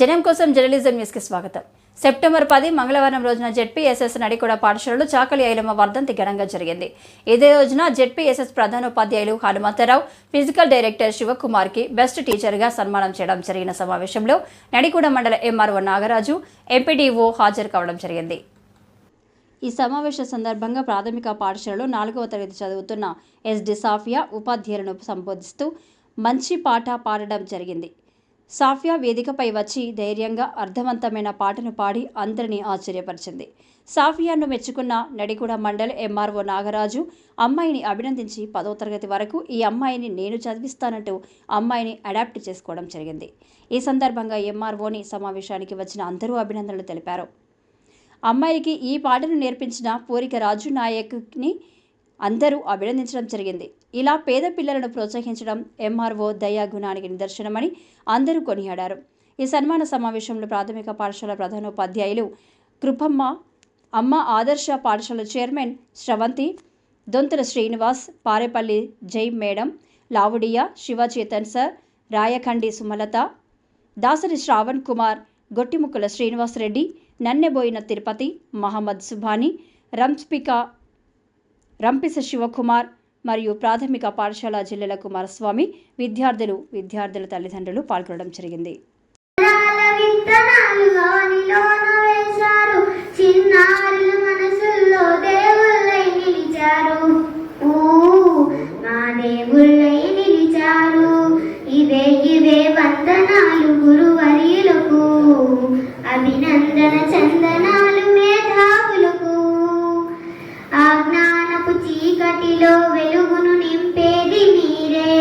జనం కోసం జర్నలిజం న్యూస్కి స్వాగతం. సెప్టెంబర్ పది మంగళవారం రోజున జెడ్పీఎస్ఎస్ నడికొడ పాఠశాలలో చాకలి ఐలమ్మ వర్ధంతి ఘనంగా జరిగింది. ఇదే రోజున జెడ్పీఎస్ఎస్ ప్రధానోపాధ్యాయులు హనుమంతరావు ఫిజికల్ డైరెక్టర్ శివకుమార్కి బెస్ట్ టీచర్గా సన్మానం చేయడం జరిగిన సమావేశంలో నడికొడ మండల ఎంఆర్ఓ నాగరాజు ఎంపీడీఓ హాజరు కావడం జరిగింది. ఈ సమావేశ సందర్భంగా ప్రాథమిక పాఠశాలలో నాలుగవ తరగతి చదువుతున్న ఎస్డి సాఫియా ఉపాధ్యాయులను సంబోధిస్తూ మంచి పాట పాడడం జరిగింది. సాఫియా వేదికపై వచ్చి ధైర్యంగా అర్థవంతమైన పాటను పాడి అందరినీ ఆశ్చర్యపరిచింది. సాఫియాను మెచ్చుకున్న నడిగూడ మండల్ ఎంఆర్ఓ నాగరాజు అమ్మాయిని అభినందించి పదో తరగతి వరకు ఈ అమ్మాయిని నేను చదివిస్తానంటూ అమ్మాయిని అడాప్ట్ చేసుకోవడం జరిగింది. ఈ సందర్భంగా ఎంఆర్ఓని సమావేశానికి వచ్చిన అందరూ అభినందనలు తెలిపారు. అమ్మాయికి ఈ పాటను నేర్పించిన పూరిక రాజు నాయక్ని అందరూ అభినందించడం జరిగింది. ఇలా పేద పిల్లలను ప్రోత్సహించడం ఎంఆర్ఓ దయా గుణానికి నిదర్శనమని అందరూ కొనియాడారు. ఈ సన్మాన సమావేశంలో ప్రాథమిక పాఠశాల ప్రధానోపాధ్యాయులు కృపమ్మ అమ్మ ఆదర్శ పాఠశాల chairman Sravanthi Donthula Srinivas Parepalli Jai madam Lavudiya Shivachetan sir Rayakhandi Sumalatha Dasari Sravan Kumar Gottimukkala Srinivasa Reddy Nannaboina Tirupati Mohammed Subhani రంస్పిక రంపిస శివకుమార్ మరియు ప్రాథమిక పాఠశాల జిల్లెల కుమారస్వామి విద్యార్థులు విద్యార్థుల తల్లిదండ్రులు పాల్గొనడం జరిగింది. ఇదే విత్తనాలు గాలిలోన వేశారు అభినందన చందన చీకటిలో వెలుగును నింపేది మీరే.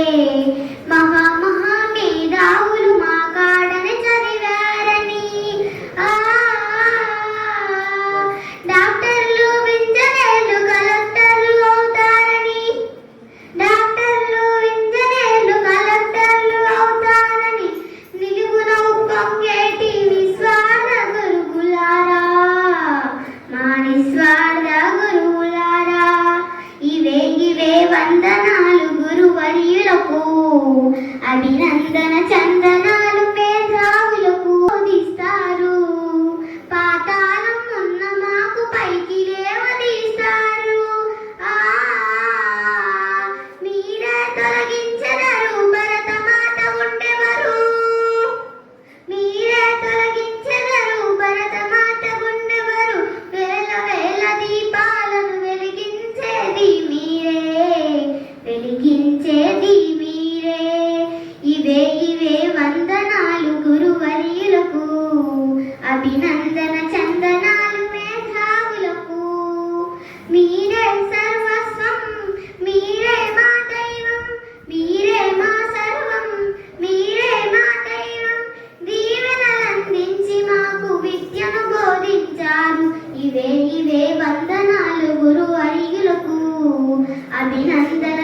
అభినందన చందనాలు அபிநந்தன